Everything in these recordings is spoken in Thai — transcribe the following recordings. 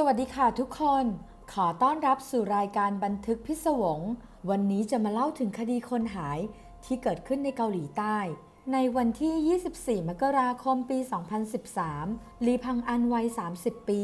สวัสดีค่ะทุกคน ขอต้อนรับสู่รายการบันทึกพิศวง วันนี้จะมาเล่าถึงคดีคนหายที่เกิดขึ้นในเกาหลีใต้ ในวันที่ 24 มกราคมปี 2013 ลีพังอันวัย 30 ปี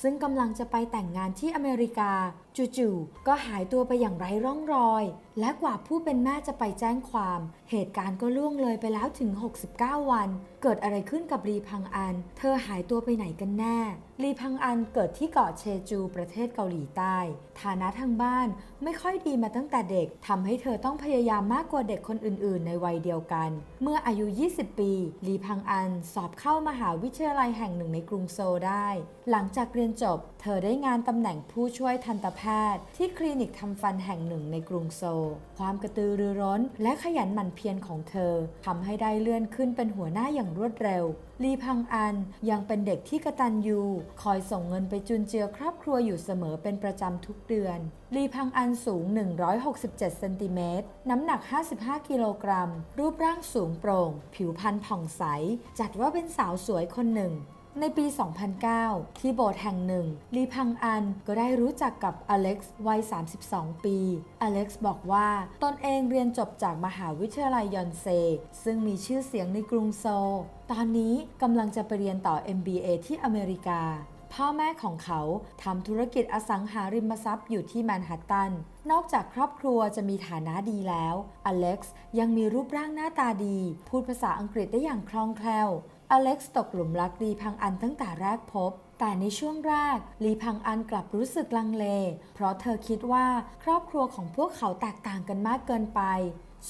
ซึ่งกำลังจะไปแต่งงานที่อเมริกา จู่ๆ ก็หายตัวไปอย่างไร้ร่องรอย และกว่าผู้เป็นแม่จะไปแจ้งความ เหตุการณ์ก็ล่วงเลยไปแล้วถึง 69 วัน เกิดอะไรขึ้นกับลีพังอัน เธอหายตัวไปไหนกันแน่ ลีพังอันเกิดที่เกาะเชจูประเทศเกาหลีใต้ ฐานะทางบ้านไม่ค่อยดีมาตั้งแต่เด็กทำให้เธอต้องพยายามมากกว่าเด็กคนอื่น ๆ ในวัยเดียวกัน เมื่ออายุ 20 ปี ลีพังอันสอบเข้ามหาวิทยาลัยแห่งหนึ่งในกรุงโซลได้ หลังจากเรียนจบ เธอได้งานตำแหน่งผู้ช่วยทันตแพทย์ ที่คลินิกทำฟันแห่งหนึ่งในกรุงโซล ความกระตือรือร้น และขยันหมั่นเพียรของเธอทำให้ได้เลื่อนขึ้นเป็นหัวหน้าอย่างรวดเร็ว ลีพังอันยังเป็นเด็กที่กระตันยูคอยส่งเงินไปจุนเจือครอบครัวอยู่เสมอเป็นประจำทุกเดือน ลีพังอันสูง 167 เซนติเมตร น้ำหนัก 55 กิโลกรัม รูปร่างสูงโปร่ง ผิวพรรณผ่องใส จัดว่าเป็นสาวสวยคนหนึ่ง ในปี 2009 ที่โบสถ์แห่งหนึ่ง ลีพังอันก็ได้รู้จักกับอเล็กซ์วัย 32 ปี อเล็กซ์บอกว่าตนเองเรียนจบจากมหาวิทยาลัยยอนเซ ซึ่งมีชื่อเสียงในกรุงโซลตอนนี้กำลังจะไปเรียนต่อ MBA ที่อเมริกาพ่อแม่ของเขาทำธุรกิจอสังหาริมทรัพย์อยู่ที่แมนฮัตตัน นอกจากครอบครัวจะมีฐานะดีแล้ว อเล็กซ์ยังมีรูปร่างหน้าตาดี พูดภาษาอังกฤษได้อย่างคล่องแคล่ว อเล็กซ์ตกหลุมรักลีพังอันตั้งแต่แรกพบ แต่ในช่วงแรกลีพังอันกลับรู้สึกลังเล เพราะเธอคิดว่าครอบครัวของพวกเขาแตกต่างกันมากเกินไป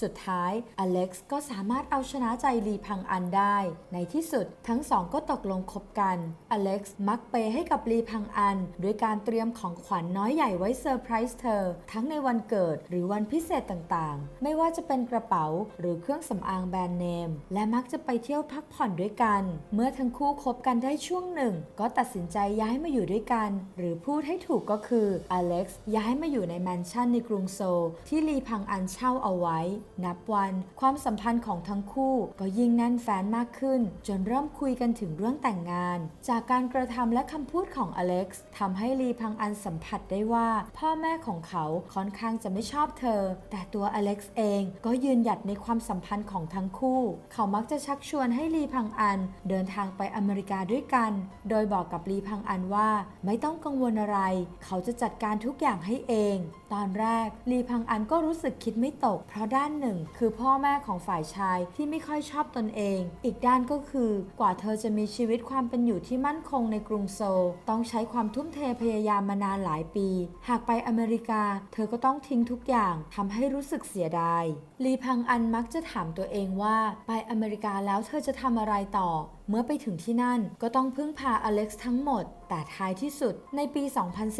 สุดท้ายอเล็กซ์ก็สามารถเอาชนะใจลีพังอันได้ ในที่สุดทั้งสองก็ตกลงคบกันอเล็กซ์มักเปย์ให้กับลีพังอันด้วยการเตรียมของขวัญนน้อยใหญ่ไว้เซอร์ไพรส์เธอ ทั้งในวันเกิดหรือวันพิเศษต่างๆ ไม่ว่าจะเป็นกระเป๋าหรือเครื่องสำอางแบรนด์เนม และมักจะไปเที่ยวพักผ่อนด้วยกัน เมื่อทั้งคู่คบกันได้ช่วงหนึ่ง ก็ตัดสินใจย้ายมาอยู่ด้วยกัน หรือพูดให้ถูกก็คืออเล็กซ์ย้ายมาอยู่ในแมนชั่นในกรุงโซลที่ลีพังอันเช่าเอาไว้นับวัน ความสัมพันธ์ของทั้งคู่ก็ยิ่งแน่นแฟนมากขึ้น จนเริ่มคุยกันถึงเรื่องแต่งงาน จากการกระทำและคำพูดของอเล็กซ์ทำให้ลีพังอันสัมผัสได้ว่า พ่อแม่ของเขาค่อนข้างจะไม่ชอบเธอ แต่ตัวอเล็กซ์เองก็ยืนหยัดในความสัมพันธ์ของทั้งคู่ เขามักจะชักชวนให้ลีพังอันเดินทางไปอเมริกาด้วยกัน โดยบอกกับลีพังอันว่าไม่ต้องกังวลอะไร เขาจะจัดการทุกอย่างให้เอง ตอนแรกลีพังอันก็รู้สึกคิดไม่ตก เพราะได้านหนึ่ง คือพ่อแม่ของฝ่ายชายที่ไม่ค่อยชอบตนเอง อีกด้านก็คือกว่าเธอจะมีชีวิตความเป็นอยู่ที่มั่นคงในกรุงโซลต้องใช้ความทุ่มเทพยายามมานานหลายปี หากไปอเมริกา เธอก็ต้องทิ้งทุกอย่างทำให้รู้สึกเสียดายลีพังอันมักจะถามตัวเองว่า ไปอเมริกาแล้วเธอจะทำอะไรต่อ เมื่อไปถึงที่นั่นก็ต้องพึ่งพาอเล็กซ์ทั้งหมด แต่ท้ายที่สุดในปี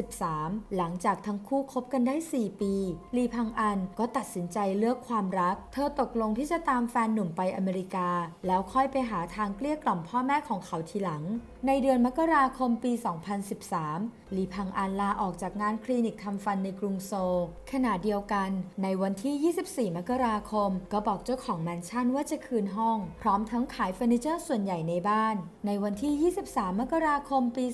2013 หลังจากทั้งคู่คบกันได้ 4 ปี ลีพังอันก็ตัดสินใจเลือกความรัก เธอตกลงที่จะตามแฟนหนุ่มไปอเมริกา แล้วค่อยไปหาทางเกลี้ยกล่อมพ่อแม่ของเขาทีหลัง ในเดือนมกราคมปี 2013ลีพังอันลาออกจากงานคลินิกทำฟันในกรุงโซลขณะเดียวกัน ในวันที่ 24 มกราคม ก็บอกเจ้าของแมนชั่นว่าจะคืนห้อง พร้อมทั้งขายเฟอร์นิเจอร์ส่วนใหญ่ในบ้าน ในวันที่ 23 มกราคมปี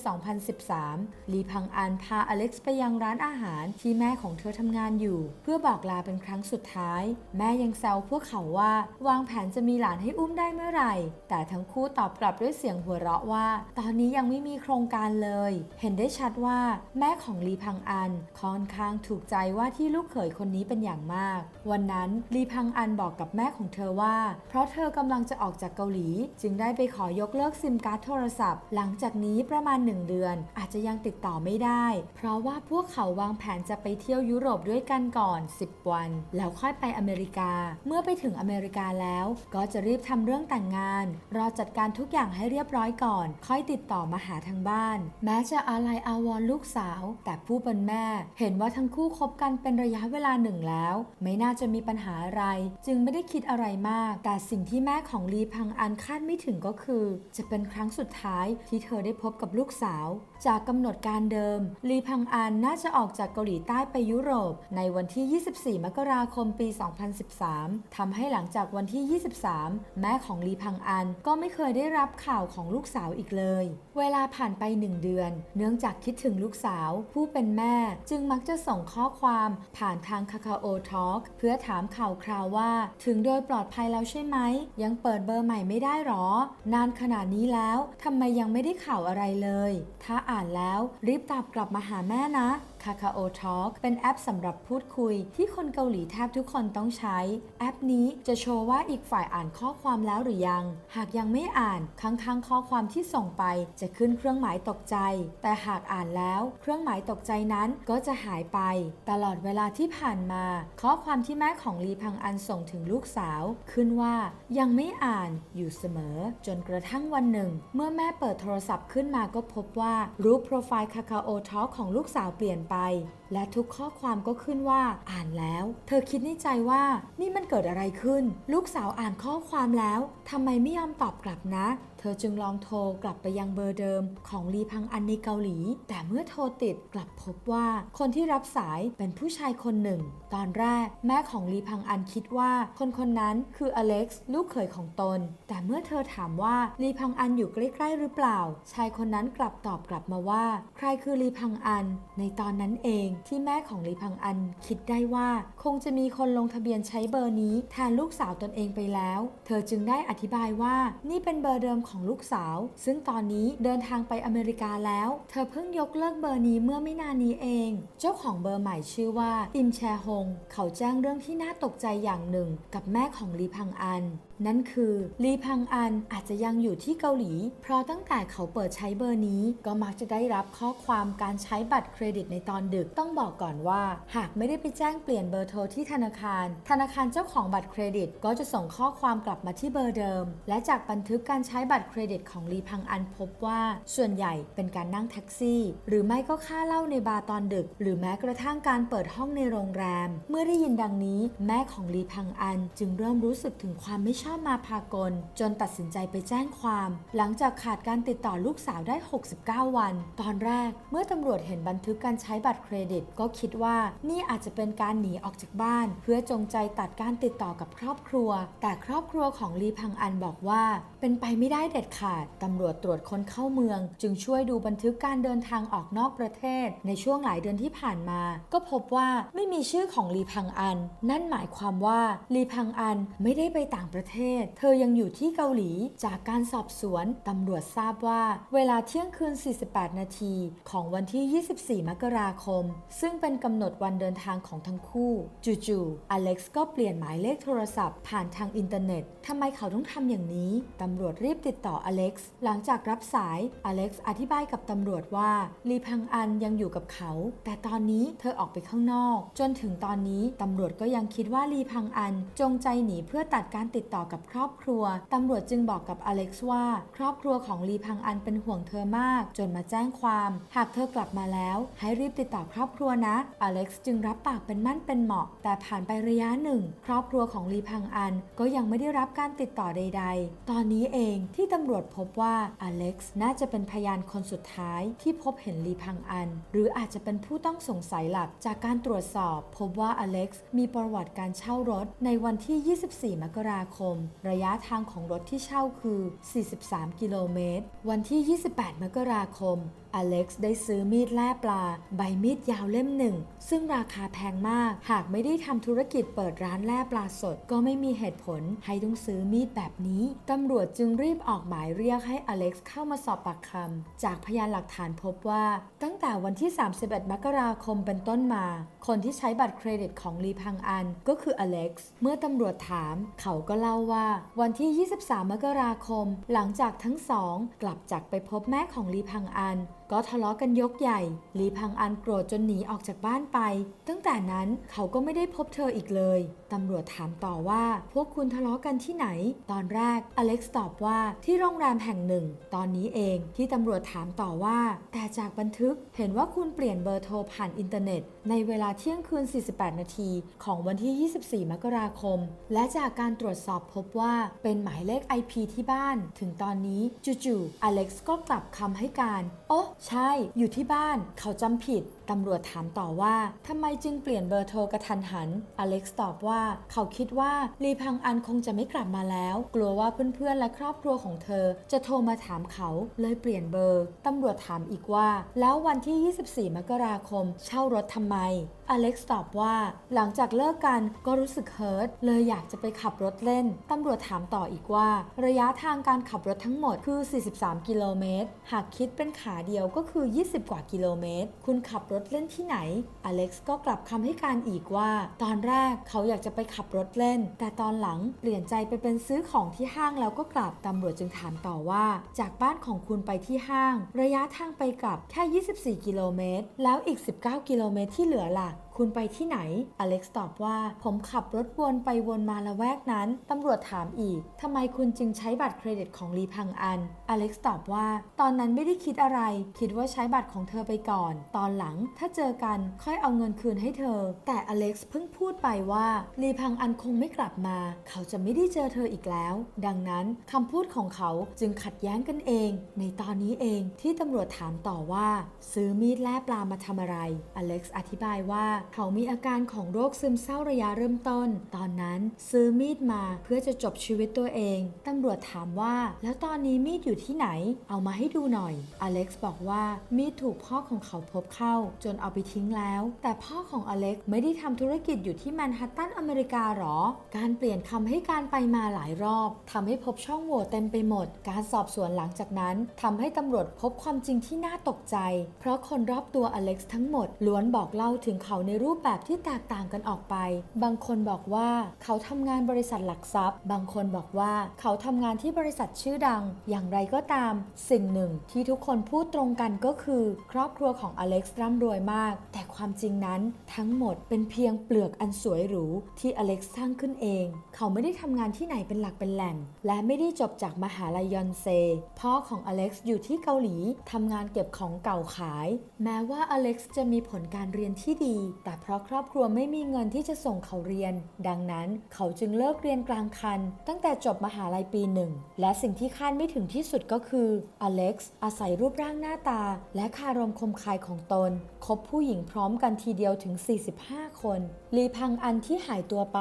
2013 ลีพังอันพาอเล็กซ์ไปยังร้านอาหารที่แม่ของเธอทำงานอยู่ เพื่อบอกลาเป็นครั้งสุดท้าย แม่ยังแซวพวกเขาว่าวางแผนจะมีหลานให้อุ้มได้เมื่อไหร่ แต่ทั้งคู่ตอบกลับด้วยเสียงหัวเราะว่า ตอนนี้ยังไม่มีโครงการเลย เห็นได้ชัดว่า แม่ของลีพังอันค่อนข้างถูกใจว่าที่ลูกเขยคนนี้เป็นอย่างมาก วันนั้นลีพังอันบอกกับแม่ของเธอว่า เพราะเธอกำลังจะออกจากเกาหลี จึงได้ไปขอยกเลิกซิมการ์ดโทรศัพท์ หลังจากนี้ประมาณ 1 เดือน อาจจะยังติดต่อไม่ได้ เพราะว่าพวกเขาวางแผนจะไปเที่ยวยุโรปด้วยกันก่อน 10 วัน แล้วค่อยไปอเมริกา เมื่อไปถึงอเมริกาแล้ว ก็จะรีบทำเรื่องแต่งงาน รอจัดการทุกอย่างให้เรียบร้อยก่อน ค่อยติดต่อมาหาทางบ้าน แม้จะอาลัยอาวรณ์ลูกสาว แต่ผู้เป็นแม่ เห็นว่าทั้งคู่คบกันเป็นระยะเวลาหนึ่งแล้ว ไม่น่าจะมีปัญหาอะไร จึงไม่ได้คิดอะไรมาก แต่สิ่งที่แม่ของลีพังอันคาดไม่ถึงก็คือ จะเป็นครั้งสุดท้ายที่เธอได้พบกับลูกสาว จากกำหนดการเดิม ลีพังอันน่าจะออกจากเกาหลีใต้ไปยุโรป ในวันที่ 24 มกราคมปี 2013ทำให้หลังจากวันที่ 23 แม่ของลีพังอันก็ไม่เคยได้รับข่าวของลูกสาวอีกเลย เวลาผ่านไปหนึ่งเดือน เนื่องจากคิดถึงลูกสาวผู้เป็นแม่ จึงมักจะส่งข้อความผ่านทางคาคาโอทอกเพื่อถามข่าวคราวว่า ถึงโดยปลอดภัยแล้วใช่ไหม ยังเปิดเบอร์ใหม่ไม่ได้หรอ นานขนาดนี้แล้วทำไมยังไม่ได้ข่าวอะไรเลย ถ้าอ่านแล้วรีบตอบกลับมาหาแม่นะ Kakao Talk เป็นแอปสำหรับพูดคุย ที่คนเกาหลีแทบทุกคนต้องใช้ แอปนี้จะโชว์ว่าอีกฝ่ายอ่านข้อความแล้วหรือยัง หากยังไม่อ่านข้างๆข้อความที่ส่งไป จะขึ้นเครื่องหมายตกใจ แต่หากอ่านแล้วเครื่องหมายตกใจนั้นก็จะหายไป ตลอดเวลาที่ผ่านมา ข้อความที่แม่ของลีพังอันส่งถึงลูกสาว ขึ้นว่ายังไม่อ่านอยู่เสมอ จนกระทั่งวันหนึ่ง เมื่อแม่เปิดโทรศัพท์ขึ้นมาก็พบว่ารูปโปรไฟล์ Kakao Talk ของลูกสาวเปลี่ยนไปและทุกข้อความก็ขึ้นว่าอ่านแล้ว เธอคิดในใจว่านี่มันเกิดอะไรขึ้น ลูกสาวอ่านข้อความแล้วทำไมไม่ยอมตอบกลับนะ ธอจึงลองโทรกลับไปยังเบอร์เดิมของลีพังอันในเกาหลี แต่เมื่อโทรติดกลับพบว่าคนที่รับสายเป็นผู้ชายคนหนึ่ง ตอนแรกแม่ของลีพังอันคิดว่า คนคนนั้นคืออเล็กซ์ลูกเขยของตน แต่เมื่อเธอถามว่าลีพังอันอยู่ใกล้ๆหรือเปล่า ชายคนนั้นกลับตอบกลับมาว่า ใครคือลีพังอัน ในตอนนั้นเองที่แม่ของลีพังอันคิดได้ว่า คงจะมีคนลงทะเบียนใช้เบอร์นี้แทนลูกสาวตนเองไปแล้ว เธอจึงได้อธิบายว่านี่เป็นเบอร์เดิมของลูกสาว ซึ่งตอนนี้เดินทางไปอเมริกาแล้ว เธอเพิ่งยกเลิกเบอร์นี้เมื่อไม่นานนี้เอง เจ้าของเบอร์ใหม่ชื่อว่าอิมแชฮง เขาแจ้งเรื่องที่น่าตกใจอย่างหนึ่ง กับแม่ของลีพังอันนั่นคือลีพังอันอาจจะยังอยู่ที่เกาหลี เพราะตั้งแต่เขาเปิดใช้เบอร์นี้ ก็มักจะได้รับข้อความการใช้บัตรเครดิตในตอนดึกต้องบอกก่อนว่า หากไม่ได้ไปแจ้งเปลี่ยนเบอร์โทรที่ธนาคาร ธนาคารเจ้าของบัตรเครดิต ก็จะส่งข้อความกลับมาที่เบอร์เดิม และจากบันทึกการใช้บัตรเครดิตของลีพังอันพบว่า ส่วนใหญ่เป็นการนั่งแท็กซี่ หรือไม่ก็ค่าเหล้าในบาร์ตอนดึก หรือแม้กระทั่งการเปิดห้องในโรงแรม เมื่อได้ยินดังนี้ แม่ของลีพังอันจึงเริ่มรู้สึกถึงความไม่ชอบมาพากล จนตัดสินใจไปแจ้งความ หลังจากขาดการติดต่อลูกสาวได้ 69 วัน ตอนแรก เมื่อตำรวจเห็นบันทึกการใช้บัตรเครดิต ก็คิดว่านี่อาจจะเป็นการหนีออกจากบ้าน เพื่อจงใจตัดการติดต่อกับครอบครัว แต่ครอบครัวของลีพังอันบอกว่า เป็นไปไม่ได้เด็ดขาดตำรวจตรวจคนเข้าเมือง จึงช่วยดูบันทึกการเดินทางออกนอกประเทศ ในช่วงหลายเดือนที่ผ่านมา ก็พบว่าไม่มีชื่อของลีพังอัน นั่นหมายความว่าลีพังอันไม่ได้ไปต่างประเทศ เธอยังอยู่ที่เกาหลี จากการสอบสวนตำรวจทราบว่า เวลาเที่ยงคืน 48 นาทีของวันที่ 24 มกราคม ซึ่งเป็นกำหนดวันเดินทางของทั้งคู่จู่ๆอเล็กซ์ก็เปลี่ยนหมายเลขโทรศัพท์ผ่านทางอินเทอร์เน็ตทำไมเขาต้องทำอย่างนี้ตำรวจรีบติดต่ออเล็กซ์หลังจากรับสายอเล็กซ์อธิบายกับตำรวจว่าลีพังอันยังอยู่กับเขา แต่ตอนนี้เธอออกไปข้างนอก จนถึงตอนนี้ตำรวจก็ยังคิดว่าลีพังอันจงใจหนีเพื่อตัดการติดต่อกับครอบครัว ตำรวจจึงบอกกับอเล็กซ์ว่า ครอบครัวของลีพังอันเป็นห่วงเธอมาก จนมาแจ้งความ หากเธอกลับมาแล้ว ให้รีบติดต่อครอบครัวนะ อเล็กซ์จึงรับปากเป็นมั่นเป็นเหมาะ แต่ผ่านไประยะหนึ่ง ครอบครัวของลีพังอันก็ยังไม่ได้รับการติดต่อใด ๆ ตอนนี้เองที่ตำรวจพบว่าอเล็กซ์น่าจะเป็นพยานคนสุดท้ายที่พบเห็นลีพังอัน หรืออาจจะเป็นผู้ต้องสงสัยหลักจากการตรวจสอบ พบว่าอเล็กซ์มีประวัติการเช่ารถในวันที่ 24 มกราคมม ระยะทางของรถที่เช่าคือ 43 กิโลเมตร วันที่ 28 มกราคม อเล็กซ์ได้ซื้อมีดแล่ปลา ใบมีดยาวเล่มหนึ่ง ซึ่งราคาแพงมาก หากไม่ได้ทำธุรกิจเปิดร้านแล่ปลาสด ก็ไม่มีเหตุผลให้ต้องซื้อมีดแบบนี้ตำรวจจึงรีบออกหมายเรียกให้อเล็กซ์เข้ามาสอบปากคำจากพยานหลักฐานพบว่า ตั้งแต่วันที่ 31 มกราคมเป็นต้นมา คนที่ใช้บัตรเครดิตของลีพังอันก็คืออเล็กซ์เมื่อตำรวจถาม เขาก็เล่าว่าวันที่ 23 มกราคม หลังจากทั้งสองกลับจากไปพบแม่ของลีพังอัน ก็ทะเลาะกันยกใหญ่ ลีพังอันโกรธจนหนีออกจากบ้านไป ตั้งแต่นั้นเขาก็ไม่ได้พบเธออีกเลย ตำรวจถามต่อว่า พวกคุณทะเลาะกันที่ไหน ตอนแรกอเล็กซ์ตอบว่าที่โรงแรมแห่งหนึ่ง ตอนนี้เองที่ตำรวจถามต่อว่า แต่จากบันทึกเห็นว่าคุณเปลี่ยนเบอร์โทรผ่านอินเทอร์เน็ต ในเวลาเที่ยงคืน 48 นาทีของวันที่ 24 มกราคม และจากการตรวจสอบพบว่าเป็นหมายเลข IP ที่บ้าน ถึงตอนนี้จู่ๆอเล็กซ์ก็กลับคำให้การ โอ้ใช่ อยู่ที่บ้านเขาจำผิดตำรวจถามต่อว่าทำไมจึงเปลี่ยนเบอร์โทรกระทันหัน อเล็กซ์ตอบว่า เขาคิดว่าลีพังอันคงจะไม่กลับมาแล้ว กลัวว่าเพื่อนๆและครอบครัวของเธอ จะโทรมาถามเขาเลยเปลี่ยนเบอร์ ตำรวจถามอีกว่า แล้ววันที่ 24 มกราคม เช่ารถทำไม อเล็กซ์ตอบว่า หลังจากเลิกกันก็รู้สึกเฮิร์ตเลยอยากจะไปขับรถเล่น ตำรวจถามต่ออีกว่า ระยะทางการขับรถทั้งหมดคือ 43 กิโลเมตร หากคิดเป็นขาเดียวก็คือ 20 กว่ากิโลเมตร คุณขับรรถเล่นที่ไหน อเล็กซ์ก็กลับคำให้การอีกว่า ตอนแรกเขาอยากจะไปขับรถเล่น แต่ตอนหลังเปลี่ยนใจไปเป็นซื้อของที่ห้างแล้วก็กลับตำรวจจึงถามต่อว่า จากบ้านของคุณไปที่ห้าง ระยะทางไปกลับแค่ 24 กิโลเมตร แล้วอีก 19 กิโลเมตรที่เหลือล่ะ คุณไปที่ไหน อเล็กซ์ตอบว่า ผมขับรถวนไปวนมาละแวกนั้น ตำรวจถามอีก ทำไมคุณจึงใช้บัตรเครดิตของลีพังอัน อเล็กซ์ตอบว่า ตอนนั้นไม่ได้คิดอะไร คิดว่าใช้บัตรของเธอไปก่อน ตอนหลังถ้าเจอกันค่อยเอาเงินคืนให้เธอ แต่อเล็กซ์เพิ่งพูดไปว่าลีพังอันคงไม่กลับมา เขาจะไม่ได้เจอเธออีกแล้ว ดังนั้นคำพูดของเขาจึงขัดแย้งกันเอง ในตอนนี้เองที่ตำรวจถามต่อว่า ซื้อมีดแล่ปลามาทำอะไร อเล็กซ์อธิบายว่าเขามีอาการของโรคซึมเศร้าระยะเริ่มต้น ตอนนั้นซื้อมีดมาเพื่อจะจบชีวิตตัวเอง ตำรวจถามว่า แล้วตอนนี้มีดอยู่ที่ไหน เอามาให้ดูหน่อย อเล็กซ์บอกว่ามีดถูกพ่อของเขาพบเข้า จนเอาไปทิ้งแล้ว แต่พ่อของอเล็กซ์ไม่ได้ทำธุรกิจอยู่ที่แมนฮัตตันอเมริกาหรอ การเปลี่ยนคำให้การไปมาหลายรอบทำให้พบช่องโหว่เต็มไปหมด การสอบสวนหลังจากนั้นทำให้ตำรวจพบความจริงที่น่าตกใจ เพราะคนรอบตัวอเล็กซ์ทั้งหมดล้วนบอกเล่าถึงเขาในรูปแบบที่แตกต่างกันออกไป บางคนบอกว่าเขาทำงานบริษัทหลักทรัพย์ บางคนบอกว่าเขาทำงานที่บริษัทชื่อดัง อย่างไรก็ตาม สิ่งหนึ่งที่ทุกคนพูดตรงกันก็คือ ครอบครัวของอเล็กซ์ร่ำรวยมาก แต่ความจริงนั้นทั้งหมดเป็นเพียงเปลือกอันสวยหรูที่อเล็กซ์สร้างขึ้นเอง เขาไม่ได้ทำงานที่ไหนเป็นหลักเป็นแหล่ง และไม่ได้จบจากมหาลัยยอนเซ พ่อของอเล็กซ์อยู่ที่เกาหลีทำงานเก็บของเก่าขาย แม้ว่าอเล็กซ์จะมีผลการเรียนที่ดีแต่เพราะครอบครัวไม่มีเงินที่จะส่งเขาเรียน ดังนั้นเขาจึงเลิกเรียนกลางคัน ตั้งแต่จบมหาลัยปีหนึ่ง และสิ่งที่คาดไม่ถึงที่สุดก็คืออเล็กซ์อาศัยรูปร่างหน้าตา และคารมคมคายของตน คบผู้หญิงพร้อมกันทีเดียวถึง 45 คน ลีพังอันที่หายตัวไป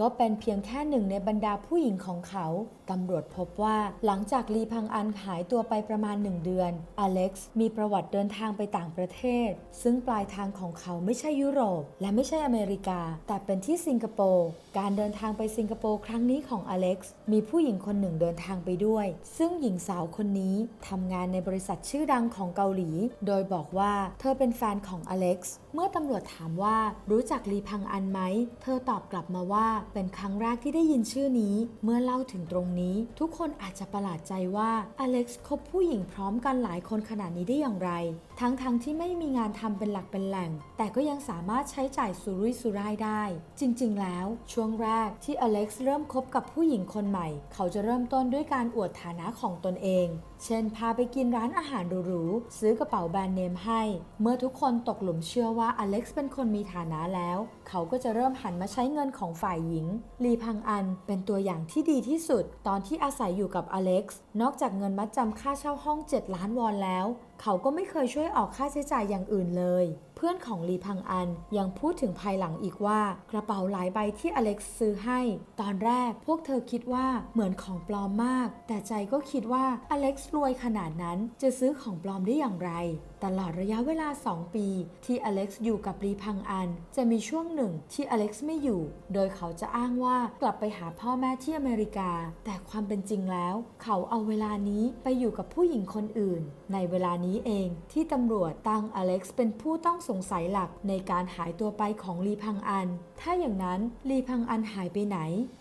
ก็เป็นเพียงแค่หนึ่งในบรรดาผู้หญิงของเขา ตำรวจพบว่าหลังจากลีพังอันหายตัวไปประมาณหนึ่งเดือน อเล็กซ์มีประวัติเดินทางไปต่างประเทศ ซึ่งปลายทางของเขาไม่ใช่ยุโรป และไม่ใช่อเมริกา แต่เป็นที่สิงคโปร์การเดินทางไปสิงคโปร์ครั้งนี้ของอเล็กซ์มีผู้หญิงคนหนึ่งเดินทางไปด้วย ซึ่งหญิงสาวคนนี้ทำงานในบริษัทชื่อดังของเกาหลี โดยบอกว่าเธอเป็นแฟนของอเล็กซ์เมื่อตำรวจถามว่ารู้จักลีพังอันไหม เธอตอบกลับมาว่าเป็นครั้งแรกที่ได้ยินชื่อนี้ เมื่อเล่าถึงตรงนี้ ทุกคนอาจจะประหลาดใจว่าอเล็กซ์คบผู้หญิงพร้อมกันหลายคนขนาดนี้ได้อย่างไร ทั้งๆทที่ไม่มีงานทำเป็นหลักเป็นแหล่ง แต่ก็ยังสามารถใช้จ่ายสุรุ่ยสุร่ายได้ จริง ๆ แล้วช่วงแรกที่อเล็กซ์เริ่มคบกับผู้หญิงคนใหม่ เขาจะเริ่มต้นด้วยการอวดฐานะของตนเอง เช่น พาไปกินร้านอาหารหรูๆ ซื้อกระเป๋าแบรนด์เนมให้ เมื่อทุกคนตกหลุมเชื่อว่าอเล็กซ์เป็นคนมีฐานะแล้ว เขาก็จะเริ่มหันมาใช้เงินของฝ่ายหญิง ลีพังอันเป็นตัวอย่างที่ดีที่สุด ตอนที่อาศัยอยู่กับอเล็กซ์ นอกจากเงินมัดจำค่าเช่าห้อง 7 ล้านวอนแล้ว เขาก็ไม่เคยช่วยออกค่าใช้จ่ายอย่างอื่นเลย พื่อนของลีพังอันยังพูดถึงภายหลังอีกว่ากระเป๋าหลายใบที่อเล็กซ์ซื้อให้ ตอนแรกพวกเธอคิดว่าเหมือนของปลอมมาก แต่ใจก็คิดว่าอเล็กซ์รวยขนาดนั้นจะซื้อของปลอมได้อย่างไร ตลอดระยะเวลา 2 ปี ที่อเล็กซ์อยู่กับลีพังอัน จะมีช่วงหนึ่งที่อเล็กซ์ไม่อยู่ โดยเขาจะอ้างว่ากลับไปหาพ่อแม่ที่อเมริกา แต่ความเป็นจริงแล้ว เขาเอาเวลานี้ไปอยู่กับผู้หญิงคนอื่น ในเวลานี้เองที่ตำรวจตั้งอเล็กซ์เป็นผู้ต้องสสงสัยหลักในการหายตัวไปของลีพังอัน ถ้าอย่างนั้นลีพังอันหายไปไหน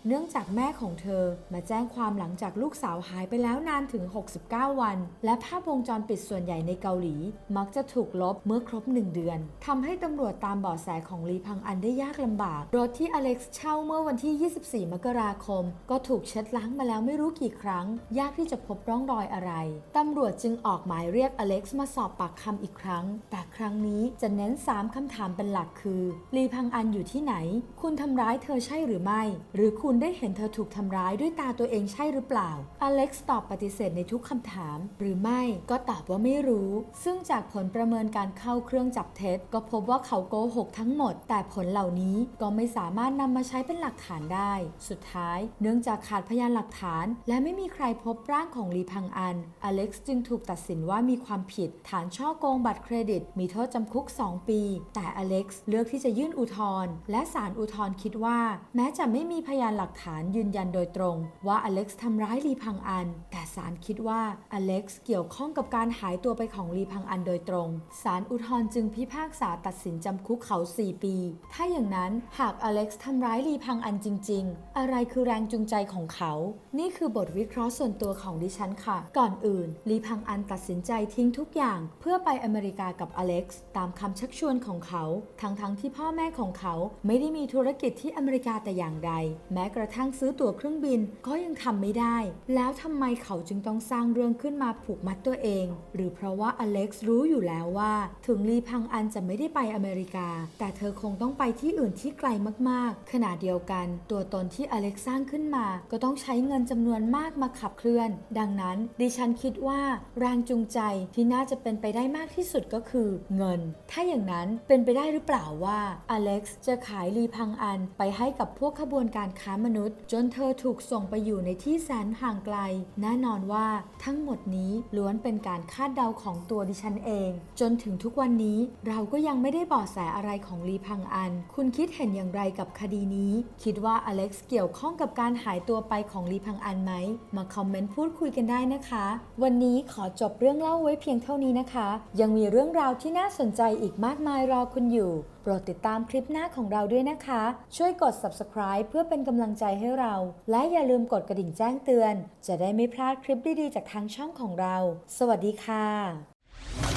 เนื่องจากแม่ของเธอมาแจ้งความหลังจากลูกสาวหายไปแล้วนานถึง 69 วัน และภาพวงจรปิดส่วนใหญ่ในเกาหลี มักจะถูกลบเมื่อครบ 1 เดือนทำให้ตำรวจตามเบาะแสของลีพังอันได้ยากลำบาก รถที่อเล็กซ์เช่าเมื่อวันที่ 24 มกราคม ก็ถูกเช็ดล้างมาแล้วไม่รู้กี่ครั้ง ยากที่จะพบร่องรอยอะไรตำรวจจึงออกหมายเรียกอเล็กซ์มาสอบปากคำอีกครั้ง แต่ครั้งนี้จะเน้น 3 คำถามเป็นหลักคือลีพังอันอยู่ที่ไหนคุณทำร้ายเธอใช่หรือไม่ หรือคุณได้เห็นเธอถูกทำร้ายด้วยตาตัวเองใช่หรือเปล่า อเล็กซ์ตอบปฏิเสธในทุกคำถาม หรือไม่ก็ตอบว่าไม่รู้ ซึ่งจากผลประเมินการเข้าเครื่องจับเท็จ ก็พบว่าเขาโกหกทั้งหมด แต่ผลเหล่านี้ก็ไม่สามารถนำมาใช้เป็นหลักฐานได้ สุดท้าย เนื่องจากขาดพยานหลักฐาน และไม่มีใครพบร่างของลีพังอัน อเล็กซ์จึงถูกตัดสินว่ามีความผิด ฐานช่อโกงบัตรเครดิต มีโทษจำคุก 2 ปี แต่อเล็กซ์เลือกที่จะยื่นอุทธรณ์และศาลอุทธรณ์คิดว่า แม้จะไม่มีพยานหลักฐานยืนยันโดยตรง ว่าอเล็กซ์ทำร้ายลีพังอัน แต่ศาลคิดว่าอเล็กซ์เกี่ยวข้องกับการหายตัวไปของลีพังอันโดยตรง ศาลอุทธรณ์จึงพิพากษาตัดสินจำคุกเขา 4 ปี ถ้าอย่างนั้นหากอเล็กซ์ทำร้ายลีพังอันจริง ๆ อะไรคือแรงจูงใจของเขา นี่คือบทวิเคราะห์ส่วนตัวของดิฉันค่ะ ก่อนอื่นลีพังอันตัดสินใจทิ้งทุกอย่าง เพื่อไปอเมริกากับอเล็กซ์ตามคำชักชวนของเขา ทั้งๆทที่พ่อแม่ของเขาไม่ได้มีธุรกิจที่อเมริกาแต่อย่างใด แม้กระทั่งซื้อตั๋วเครื่องบินก็ยังทำไม่ได้ แล้วทำไมเขาจึงต้องสร้างเรื่องขึ้นมาผูกมัดตัวเอง หรือเพราะว่าอเล็กซ์รู้อยู่แล้วว่า ถึงลีพังอันจะไม่ได้ไปอเมริกา แต่เธอคงต้องไปที่อื่นที่ไกลมากๆ ขณะเดียวกัน ตัวตนที่อเล็กซ์สร้างขึ้นมา ก็ต้องใช้เงินจำนวนมากมาขับเคลื่อน ดังนั้น ดิฉันคิดว่าแรงจูงใจที่น่าจะเป็นไปได้มากที่สุดก็คือ เงิน ถ้าอย่างนั้นเป็นไปได้หรือเปล่าว่าอเล็กซ์จะขายลีพังอัน ไปให้กับพวกขบวนการค้ามนุษย์ จนเธอถูกส่งไปอยู่ในที่แสนห่างไกล แน่นอนว่าทั้งหมดนี้ล้วนเป็นการคาดเดาของตัวดิฉันเอง จนถึงทุกวันนี้เราก็ยังไม่ได้บาะแสอะไรของลีพังอัน คุณคิดเห็นอย่างไรกับคดีนี้ คิดว่าอเล็กซ์เกี่ยวข้องกับการหายตัวไปของลีพังอันไหม มาคอมเมนต์พูดคุยกันได้นะคะ วันนี้ขอจบเรื่องเล่าไว้เพียงเท่านี้นะคะ ยังมีเรื่องราวที่น่าสนใจอีกมากมายรอคุณอยู่ รดติดตามคลิปหน้าของเราด้วยนะคะ ช่วยกด subscribe เพื่อเป็นกำลังใจให้เรา และอย่าลืมกดกระดิ่งแจ้งเตือน จะได้ไม่พลาดคลิปดีๆ จากทางช่องของเรา สวัสดีค่ะ